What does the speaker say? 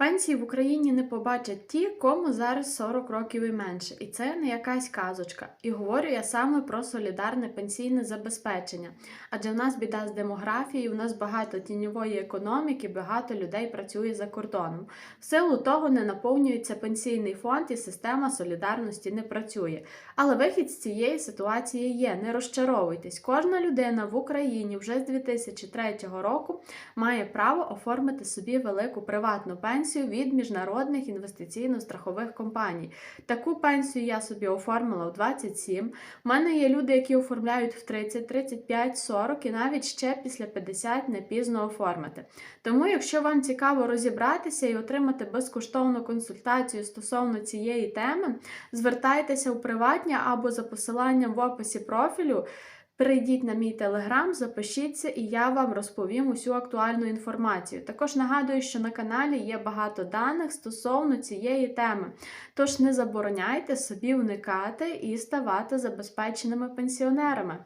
Пенсії в Україні не побачать ті, кому зараз 40 років і менше, і це не якась казочка. І говорю я саме про солідарне пенсійне забезпечення. Адже в нас біда з демографією, у нас багато тіньової економіки, багато людей працює за кордоном. В силу того не наповнюється пенсійний фонд і система солідарності не працює. Але вихід з цієї ситуації є. Не розчаровуйтесь. Кожна людина в Україні вже з 2003 року має право оформити собі велику приватну пенсію від міжнародних інвестиційно-страхових компаній. Таку пенсію я собі оформила в 27. У мене є люди, які оформляють в 30, 35, 40 і навіть ще після 50 не пізно оформити. Тому, якщо вам цікаво розібратися і отримати безкоштовну консультацію стосовно цієї теми, звертайтеся у приватні або за посиланням в описі профілю. Перейдіть на мій телеграм, запишіться, і я вам розповім усю актуальну інформацію. Також нагадую, що на каналі є багато даних стосовно цієї теми. Тож не забороняйте собі уникати і ставати забезпеченими пенсіонерами.